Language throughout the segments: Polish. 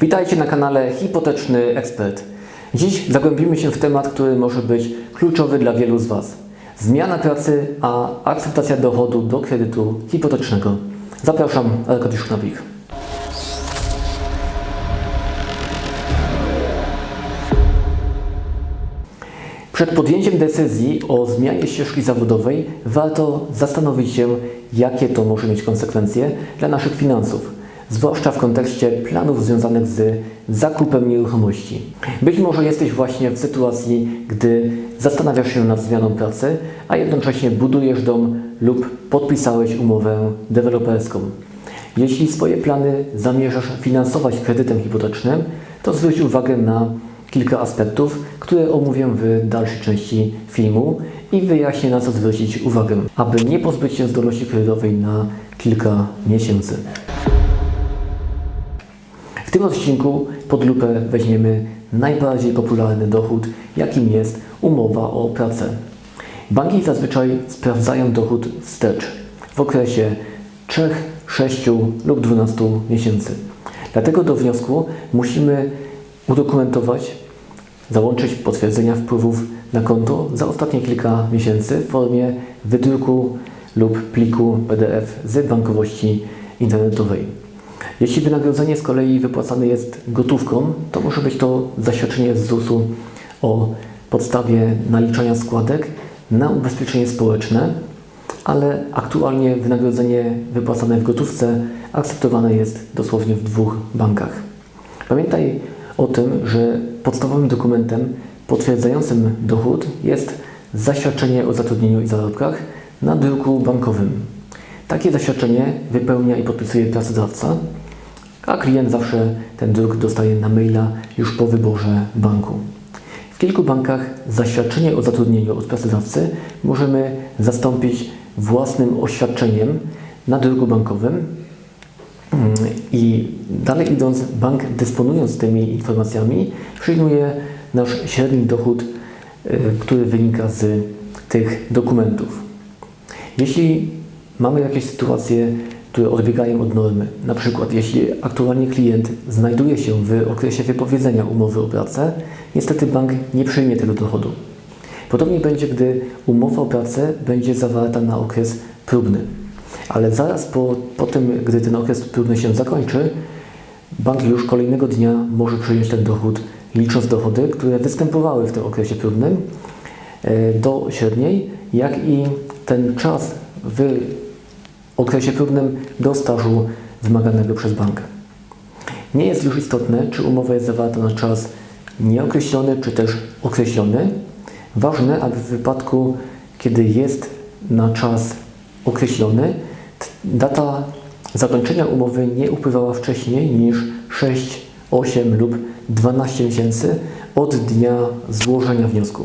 Witajcie na kanale Hipoteczny Ekspert. Dziś zagłębimy się w temat, który może być kluczowy dla wielu z Was. Zmiana pracy, a akceptacja dochodu do kredytu hipotecznego. Zapraszam, Arkadiusz Knobik. Przed podjęciem decyzji o zmianie ścieżki zawodowej warto zastanowić się, jakie to może mieć konsekwencje dla naszych finansów, zwłaszcza w kontekście planów związanych z zakupem nieruchomości. Być może jesteś właśnie w sytuacji, gdy zastanawiasz się nad zmianą pracy, a jednocześnie budujesz dom lub podpisałeś umowę deweloperską. Jeśli swoje plany zamierzasz finansować kredytem hipotecznym, to zwróć uwagę na kilka aspektów, które omówię w dalszej części filmu i wyjaśnię na co zwrócić uwagę, aby nie pozbyć się zdolności kredytowej na kilka miesięcy. W tym odcinku pod lupę weźmiemy najbardziej popularny dochód, jakim jest umowa o pracę. Banki zazwyczaj sprawdzają dochód wstecz w okresie 3, 6 lub 12 miesięcy. Dlatego do wniosku musimy udokumentować, załączyć potwierdzenia wpływów na konto za ostatnie kilka miesięcy w formie wydruku lub pliku PDF z bankowości internetowej. Jeśli wynagrodzenie z kolei wypłacane jest gotówką, to może być to zaświadczenie z ZUS-u o podstawie naliczania składek na ubezpieczenie społeczne, ale aktualnie wynagrodzenie wypłacane w gotówce akceptowane jest dosłownie w dwóch bankach. Pamiętaj o tym, że podstawowym dokumentem potwierdzającym dochód jest zaświadczenie o zatrudnieniu i zarobkach na druku bankowym. Takie zaświadczenie wypełnia i podpisuje pracodawca, a klient zawsze ten druk dostaje na maila już po wyborze banku. W kilku bankach zaświadczenie o zatrudnieniu od pracodawcy możemy zastąpić własnym oświadczeniem na druku bankowym, i dalej idąc, bank dysponując tymi informacjami, przyjmuje nasz średni dochód, y, który wynika z tych dokumentów. Jeśli mamy jakieś sytuacje, które odbiegają od normy, na przykład jeśli aktualnie klient znajduje się w okresie wypowiedzenia umowy o pracę, niestety bank nie przyjmie tego dochodu. Podobnie będzie, gdy umowa o pracę będzie zawarta na okres próbny. Ale zaraz po, po tym, gdy ten okres próbny się zakończy, bank już kolejnego dnia może przyjąć ten dochód, licząc dochody, które występowały w tym okresie próbnym e, do średniej, jak i ten czas w okresie próbnym do stażu wymaganego przez bank. Nie jest już istotne, czy umowa jest zawarta na czas nieokreślony, czy też określony. Ważne, aby w wypadku, kiedy jest na czas określony, data zakończenia umowy nie upływała wcześniej niż 6, 8 lub 12 miesięcy od dnia złożenia wniosku.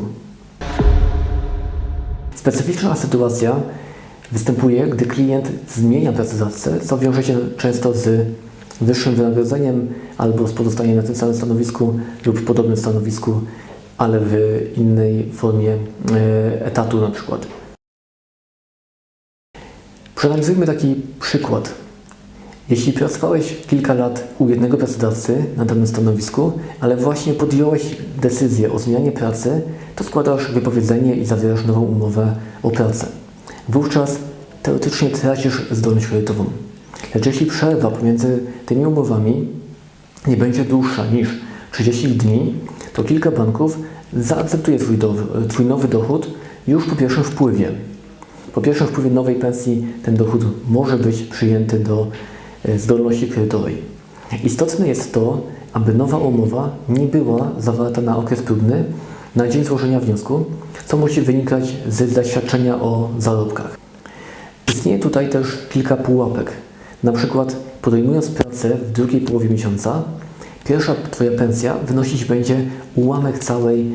Specyficzna sytuacja występuje, gdy klient zmienia pracodawcę, co wiąże się często z wyższym wynagrodzeniem albo z pozostaniem na tym samym stanowisku lub podobnym stanowisku, ale w innej formie e, etatu na przykład. Przeanalizujmy taki przykład. Jeśli pracowałeś kilka lat u jednego pracodawcy na danym stanowisku, ale właśnie podjąłeś decyzję o zmianie pracy, to składasz wypowiedzenie i zawierasz nową umowę o pracę. Wówczas teoretycznie tracisz zdolność kredytową. Lecz jeśli przerwa pomiędzy tymi umowami nie będzie dłuższa niż 30 dni, to kilka banków zaakceptuje twój, do, twój nowy dochód już po pierwszym wpływie. Po pierwszym wpływie nowej pensji ten dochód może być przyjęty do e, zdolności kredytowej. Istotne jest to, aby nowa umowa nie była zawarta na okres próbny na dzień złożenia wniosku, co musi wynikać z zaświadczenia o zarobkach. Istnieje tutaj też kilka pułapek. Na przykład podejmując pracę w drugiej połowie miesiąca, pierwsza Twoja pensja wynosić będzie ułamek całej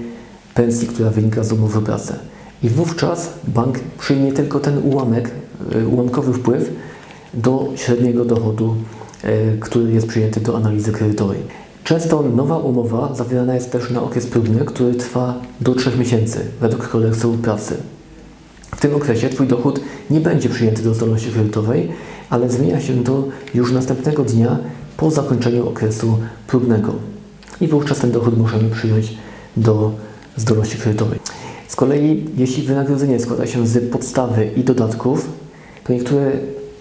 pensji, która wynika z umowy o pracę. I wówczas bank przyjmie tylko ten ułamek, e, ułamkowy wpływ do średniego dochodu, e, który jest przyjęty do analizy kredytowej. Często nowa umowa zawierana jest też na okres próbny, który trwa do 3 miesięcy według kodeksu pracy. W tym okresie Twój dochód nie będzie przyjęty do zdolności kredytowej, ale zmienia się to już następnego dnia po zakończeniu okresu próbnego. I wówczas ten dochód możemy przyjąć do zdolności kredytowej. Z kolei, jeśli wynagrodzenie składa się z podstawy i dodatków, to niektóre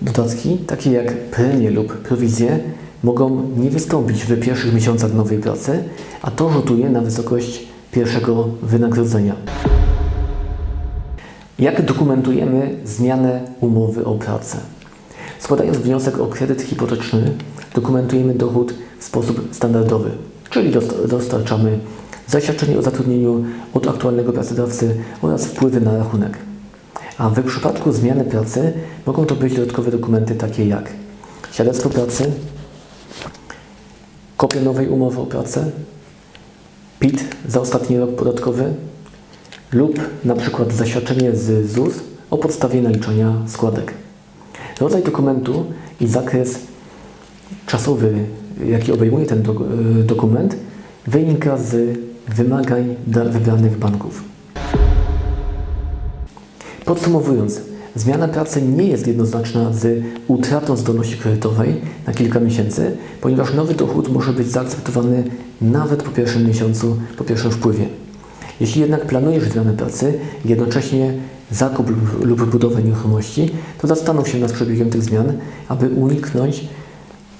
dodatki, takie jak premie lub prowizje, mogą nie wystąpić w pierwszych miesiącach nowej pracy, a to rzutuje na wysokość pierwszego wynagrodzenia. Jak dokumentujemy zmianę umowy o pracę? Składając wniosek o kredyt hipoteczny, dokumentujemy dochód w sposób standardowy, czyli dost- dostarczamy zaświadczenie o zatrudnieniu od aktualnego pracodawcy oraz wpływy na rachunek. A w przypadku zmiany pracy mogą to być dodatkowe dokumenty takie jak świadectwo pracy, kopia nowej umowy o pracę, PIT za ostatni rok podatkowy lub na przykład zaświadczenie z ZUS o podstawie naliczania składek. Rodzaj dokumentu i zakres czasowy, jaki obejmuje ten y, dokument, wynika z wymagań dla wybranych banków. Podsumowując, zmiana pracy nie jest jednoznaczna z utratą zdolności kredytowej na kilka miesięcy, ponieważ nowy dochód może być zaakceptowany nawet po pierwszym miesiącu, po pierwszym wpływie. Jeśli jednak planujesz zmianę pracy jednocześnie zakup lub, lub budowę nieruchomości, to zastanów się nad przebiegiem tych zmian, aby uniknąć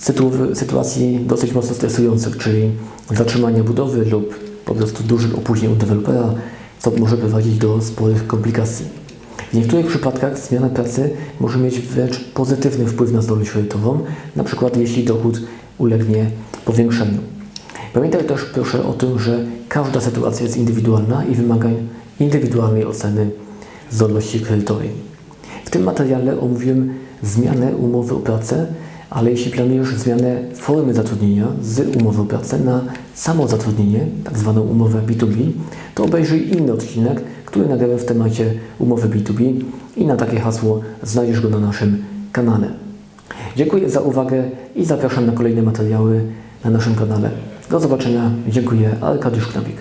sytu- sytuacji dosyć mocno stresujących, czyli zatrzymania budowy lub po prostu dużych opóźnień u dewelopera, co może prowadzić do sporych komplikacji. W niektórych przypadkach zmiana pracy może mieć wręcz pozytywny wpływ na zdolność kredytową, przykład jeśli dochód ulegnie powiększeniu. Pamiętaj też proszę o tym, że każda sytuacja jest indywidualna i wymaga indywidualnej oceny zdolności kredytowej. W tym materiale omówiłem zmianę umowy o pracę, ale jeśli planujesz zmianę formy zatrudnienia z umowy o pracę na samozatrudnienie, tak zwaną umowę B2B, to obejrzyj inny odcinek, który nagrałem w temacie umowy B2B i na takie hasło znajdziesz go na naszym kanale. Dziękuję za uwagę i zapraszam na kolejne materiały na naszym kanale. Do zobaczenia. Dziękuję. Arkadiusz Knabik.